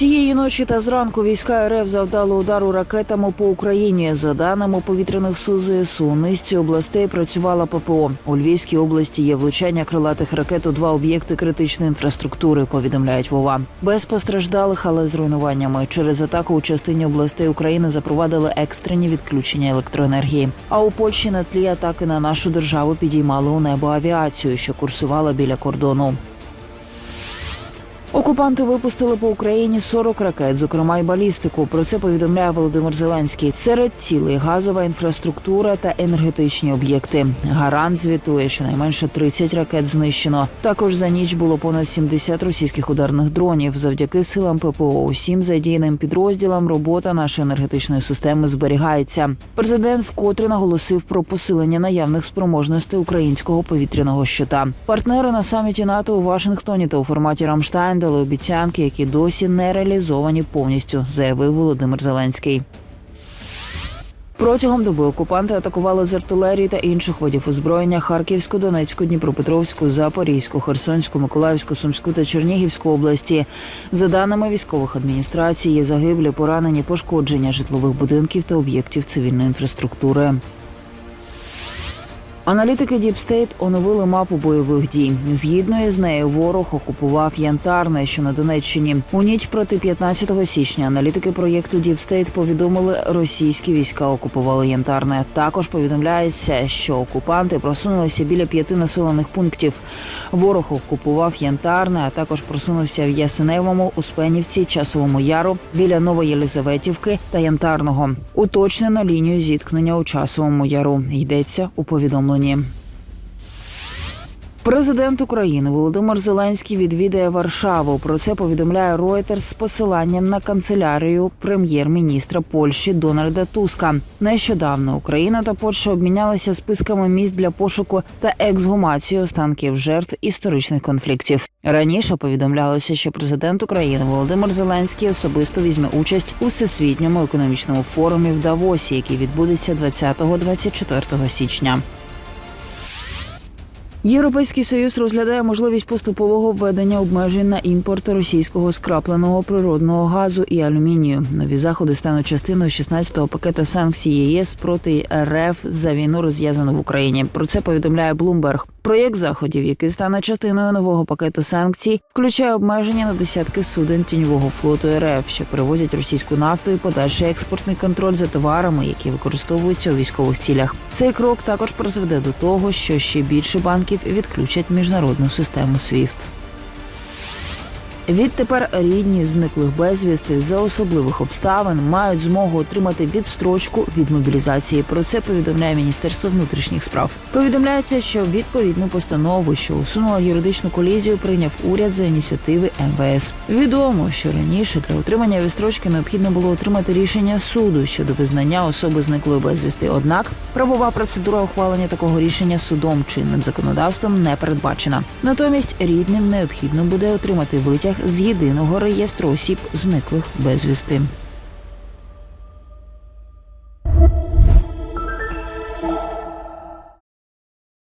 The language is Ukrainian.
Цієї ночі та зранку війська РФ завдали удару ракетами по Україні. За даними повітряних сил ЗСУ, у низці областей працювала ППО. У Львівській області є влучання крилатих ракет у два об'єкти критичної інфраструктури. Повідомляють Вова. Без постраждалих, але з руйнуваннями. Через атаку у частині областей України запровадили екстрені відключення електроенергії. А у Польщі на тлі атаки на нашу державу підіймали у небо авіацію, що курсувала біля кордону. Окупанти випустили по Україні 40 ракет, зокрема й балістику. Про це повідомляє Володимир Зеленський. Серед цілей газова інфраструктура та енергетичні об'єкти. Гарант звітує, що найменше 30 ракет знищено. Також за ніч було понад 70 російських ударних дронів. Завдяки силам ППО, усім задійним підрозділам робота нашої енергетичної системи зберігається. Президент вкотре наголосив про посилення наявних спроможностей українського повітряного щита. Партнери на саміті НАТО у Вашингтоні та у форматі Рамштайн дали обіцянки, які досі не реалізовані повністю, заявив Володимир Зеленський. Протягом доби окупанти атакували з артилерії та інших видів озброєння Харківську, Донецьку, Дніпропетровську, Запорізьку, Херсонську, Миколаївську, Сумську та Чернігівську області. За даними військових адміністрацій, є загиблі, поранені, пошкодження житлових будинків та об'єктів цивільної інфраструктури. Аналітики Діпстейт оновили мапу бойових дій. Згідно із нею, ворог окупував Янтарне, що на Донеччині. У ніч проти 15 січня аналітики проєкту Діпстейт повідомили, російські війська окупували Янтарне. Також повідомляється, що окупанти просунулися біля п'яти населених пунктів. Ворог окупував Янтарне, а також просунувся в Ясеневому, Успенівці, Часовому Яру, біля Новоєлизаветівки та Янтарного. Уточнено лінію зіткнення у Часовому Яру. Йдеться у повідомленні. Президент України Володимир Зеленський відвідає Варшаву. Про це повідомляє Reuters з посиланням на канцелярію прем'єр-міністра Польщі Дональда Туска. Нещодавно Україна та Польща обмінялися списками місць для пошуку та ексгумації останків жертв історичних конфліктів. Раніше повідомлялося, що президент України Володимир Зеленський особисто візьме участь у всесвітньому економічному форумі в Давосі, який відбудеться 20-24 січня. Європейський союз розглядає можливість поступового введення обмежень на імпорт російського скрапленого природного газу і алюмінію. Нові заходи стануть частиною 16-го пакета санкцій ЄС проти РФ за війну розв'язану в Україні. Про це повідомляє Bloomberg. Проєкт заходів, який стане частиною нового пакету санкцій, включає обмеження на десятки суден тіньового флоту РФ, що перевозять російську нафту і подальший експортний контроль за товарами, які використовуються у військових цілях. Цей крок також призведе до того, що ще більше банків відключать міжнародну систему SWIFT. Відтепер рідні зниклих безвісти за особливих обставин мають змогу отримати відстрочку від мобілізації. Про це повідомляє Міністерство внутрішніх справ. Повідомляється, що відповідну постанову, що усунула юридичну колізію, прийняв уряд за ініціативи МВС. Відомо, що раніше для отримання відстрочки необхідно було отримати рішення суду щодо визнання особи зниклої безвісти. Однак правова процедура ухвалення такого рішення судом чинним законодавством не передбачена. Натомість рідним необхідно буде отримати витяг з єдиного реєстру осіб зниклих безвісти.